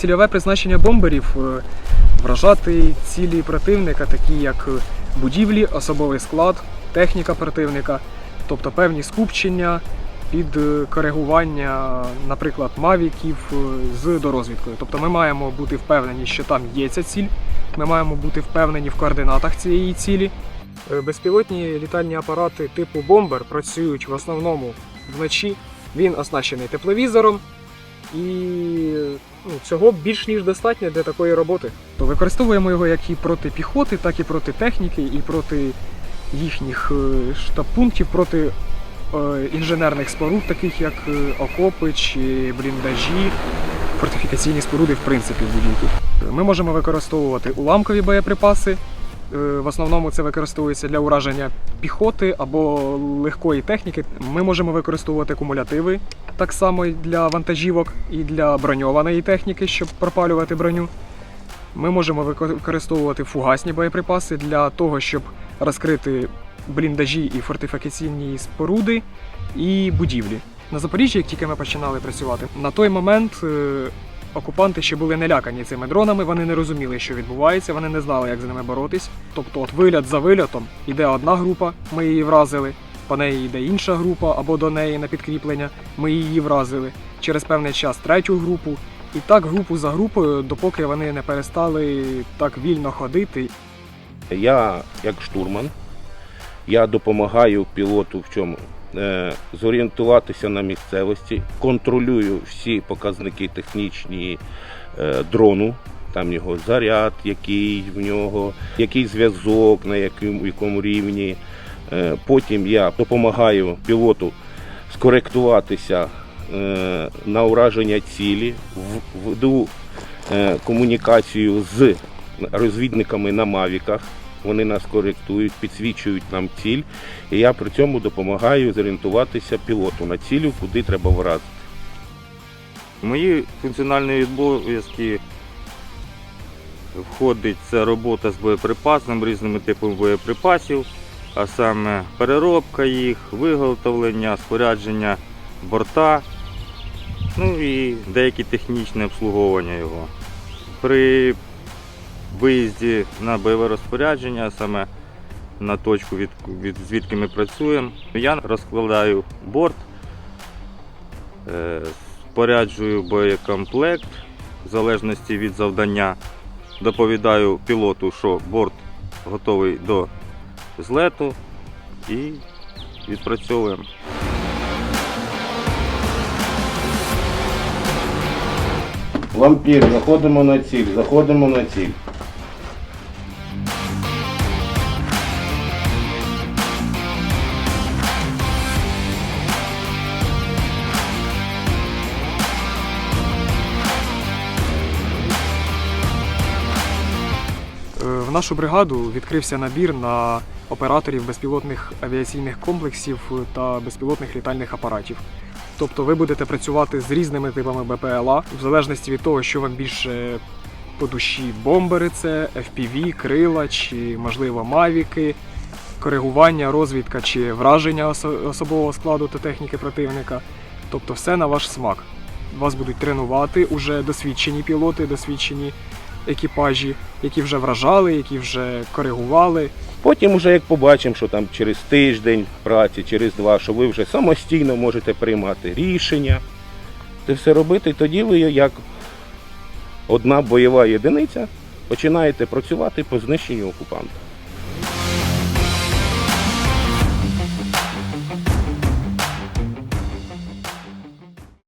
Цільове призначення бомберів е, вражати цілі противника, такі як е, будівлі, особовий склад, техніка противника, тобто певні скупчення під е, коригування, наприклад, мавіків з дорозвідкою. Тобто ми маємо бути впевнені, що там є ця ціль. Ми маємо бути впевнені в координатах цієї цілі. Безпілотні літальні апарати типу бомбер працюють в основному вночі. Він оснащений тепловізором, і ну, цього більш ніж достатньо для такої роботи. То використовуємо його як і проти піхоти, так і проти техніки, і проти їхніх е, штаб-пунктів, проти е, інженерних споруд, таких як е, окопи чи бліндажі, фортифікаційні споруди, в принципі, будь-які. Ми можемо використовувати уламкові боєприпаси. Е, В основному це використовується для ураження піхоти або легкої техніки. Ми можемо використовувати кумулятиви так само для вантажівок і для броньованої техніки, щоб пропалювати броню. Ми можемо використовувати фугасні боєприпаси для того, щоб розкрити бліндажі і фортифікаційні споруди і будівлі. На Запоріжжі, як тільки ми починали працювати, на той момент е, окупанти ще були налякані цими дронами, вони не розуміли, що відбувається, вони не знали, як з ними боротись. Тобто, от виліт за вильотом іде одна група, ми її вразили, по неї йде інша група або до неї на підкріплення, ми її вразили. Через певний час третю групу. І так групу за групою, допоки вони не перестали так вільно ходити. Я як штурман, я допомагаю пілоту в чому? Е, зорієнтуватися на місцевості, контролюю всі показники технічні е, дрону, там його заряд, який в нього, який зв'язок, на якому, якому рівні. Е, потім я допомагаю пілоту скоректуватися на ураження цілі, веду комунікацію з розвідниками на мавіках. Вони нас коректують, підсвічують нам ціль, і я при цьому допомагаю зорієнтуватися пілоту на цілю, куди треба вразити. Мої функціональні обов'язки входить це робота з боєприпасом, різними типами боєприпасів, а саме переробка їх, виготовлення, спорядження борта, ну і деякі технічне обслуговування його. При виїзді на бойове розпорядження, саме на точку, від, від, звідки ми працюємо, я розкладаю борт. Е, споряджую боєкомплект в залежності від завдання. Доповідаю пілоту, що борт готовий до злету і відпрацьовуємо. Вампір, заходимо на ціль, заходимо на ціль. Нашу бригаду відкрився набір на операторів безпілотних авіаційних комплексів та безпілотних літальних апаратів. Тобто ви будете працювати з різними типами БПЛА, в залежності від того, що вам більше по душі бомбери, це FPV, крила чи, можливо, мавіки, коригування, розвідка чи враження особового складу та техніки противника. Тобто все на ваш смак. Вас будуть тренувати уже досвідчені пілоти, досвідчені екіпажі, які вже вражали, які вже коригували. Потім, уже як побачимо, що там через тиждень праці, через два, що ви вже самостійно можете приймати рішення, це все робити, тоді ви як одна бойова єдиниця починаєте працювати по знищенню окупанта.